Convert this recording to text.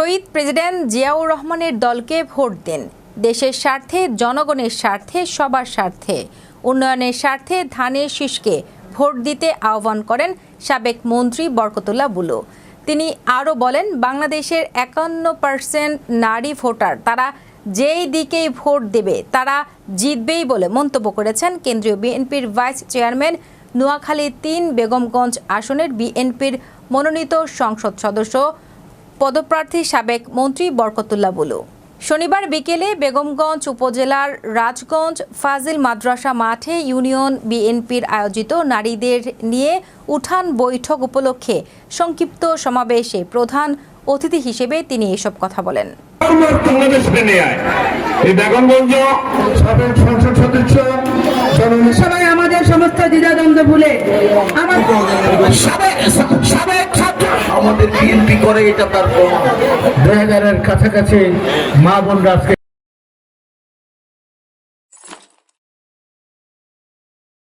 শহীদ president Ziaur রহমানের দলকে vote দিন। দেশের স্বার্থে, জনগণের স্বার্থে, সবার স্বার্থে। উন্নয়নের স্বার্থে ধানের শীষকে ভোট দিতে আহ্বান করেন সাবেক মন্ত্রী বরকতুল্লাহ বুলু। তিনি আরও বলেন, বাংলাদেশের একান্ন পার্সেন্ট নারী ভোটার, তারা যেই দিকেই ভোট দেবে, তারা জিতবেই বলে মন্তব্য করেছেন কেন্দ্রীয় বিএনপির ভাইস চেয়ারম্যান নোয়াখালী তিন বেগমগঞ্জ আসনের বিএনপির মনোনীত সংসদ সদস্য পদপ্রার্থী সাবেক মন্ত্রী বরকতুল্লাহ বুলু। শনিবার বিকেলে বেগমগঞ্জ উপজেলার রাজগঞ্জ ফাজিল মাদ্রাসা মাঠে ইউনিয়ন বিএনপির আয়োজিত নারীদের নিয়ে উঠান বৈঠক উপলক্ষে সংক্ষিপ্ত সমাবেশে প্রধান অতিথি হিসেবে তিনি এসব কথা বলেন। আমাদের সমস্ত দ্বিধাদ্বন্দ্ব ভুলে আমাদের বিএনপি করে এটা তার হাজারের কাছাকাছি মা আজকে